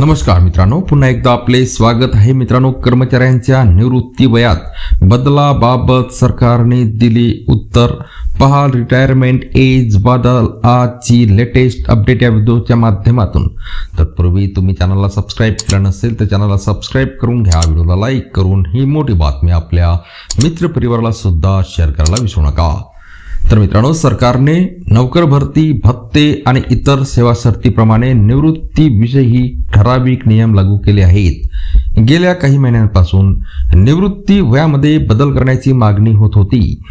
नमस्कार मित्रांनो पुन्हा एकदा आपले स्वागत आहे. मित्रांनो कर्मचाऱ्यांच्या निवृत्ती वयात बदलाबाबत सरकारने दिली उत्तर. पहा रिटायरमेंट एज बदल आजची लेटेस्ट अपडेट या व्हिडिओच्या माध्यमातून. तत्पूर्वी तुम्ही चॅनलला सबस्क्राईब केलं नसेल तर चॅनलला सबस्क्राईब करून घ्या. व्हिडिओला लाईक करून ही मोठी बातमी आपल्या मित्रपरिवाराला सुद्धा शेअर करायला विसरू नका. तर मित्रांनो सरकारने नोकर भरती भत्ते आणि इतर सेवा सरतीप्रमाणे निवृत्तीविषयी ठराविक नियम लागू केले आहेत. गेल्या काही महिन्यांपासून निवृत्ती वयामध्ये बदल करण्याची मागणी होत होती.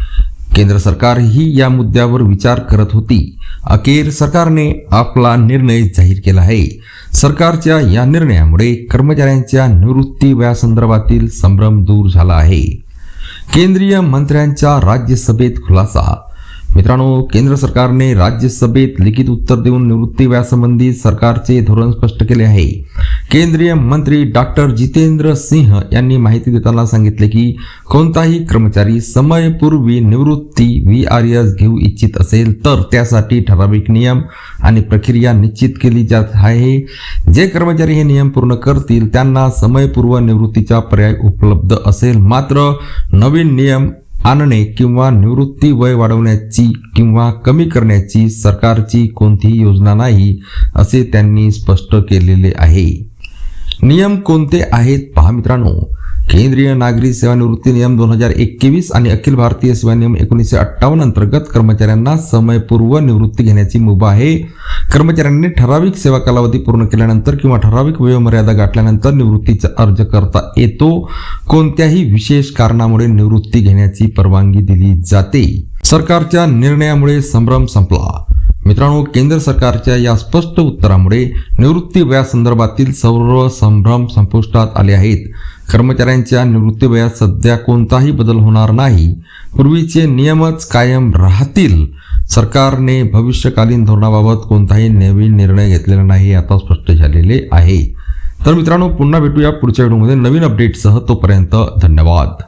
केंद्र सरकारही या मुद्द्यावर विचार करत होती. अखेर सरकारने आपला निर्णय जाहीर केला आहे. सरकारच्या या निर्णयामुळे कर्मचाऱ्यांच्या निवृत्ती वयासंदर्भातील संभ्रम दूर झाला आहे. केंद्रीय मंत्र्यांच्या राज्यसभेत खुलासा मित्रांनो केंद्र सरकारने राज्यसभेत लिखित उत्तर देऊन निवृत्ती व्यासंबंधी सरकारचे धोरण स्पष्ट केले आहे. केंद्रीय मंत्री डॉक्टर जितेंद्र सिंह यांनी माहिती देताना सांगितले की कोणताही कर्मचारी समयपूर्वी निवृत्ती व्ही आर एस घेऊ इच्छित असेल तर त्यासाठी ठराविक नियम आणि प्रक्रिया निश्चित केली जात आहे. जे कर्मचारी हे नियम पूर्ण करतील त्यांना समयपूर्व निवृत्तीचा पर्याय उपलब्ध असेल. मात्र नवीन नियम आणणे किंवा निवृत्ती वय वाढवण्याची किंवा कमी करण्याची सरकारची कोणतीही योजना नाही असे त्यांनी स्पष्ट केलेले आहे. नियम कोणते आहेत पहा मित्रांनो? केंद्रीय नागरी सेवानिवृत्ती नियम दोन हजार एकवीस आणि अखिल भारतीय सेवा नियम एकोणीसशे अठ्ठावन्न अंतर्गत कर्मचाऱ्यांना समयपूर्व निवृत्ती घेण्याची मुभा आहे. कर्मचाऱ्यांनी ठराविक सेवा कालावधी पूर्ण केल्यानंतर किंवा ठराविक वयोमर्यादा गाठल्यानंतर निवृत्तीचा अर्ज करता येतो. कोणत्याही विशेष कारणामुळे निवृत्ती घेण्याची परवानगी दिली जाते. सरकारच्या निर्णयामुळे संभ्रम संपला. मित्रांनो केंद्र सरकारच्या या स्पष्ट उत्तरामुळे निवृत्ती वयासंदर्भातील सर्व संभ्रम संपुष्टात आले आहेत. कर्मचाऱ्यांच्या निवृत्ती वयात सध्या कोणताही बदल होणार नाही. पूर्वीचे नियमच कायम राहतील. सरकारने भविष्यकालीन धोरणाबाबत कोणताही नवीन निर्णय घेतलेला नाही आता स्पष्ट झालेले आहे. तर मित्रांनो पुन्हा भेटूया पुढच्या व्हिडिओमध्ये. नवीन अपडेटसह तोपर्यंत धन्यवाद.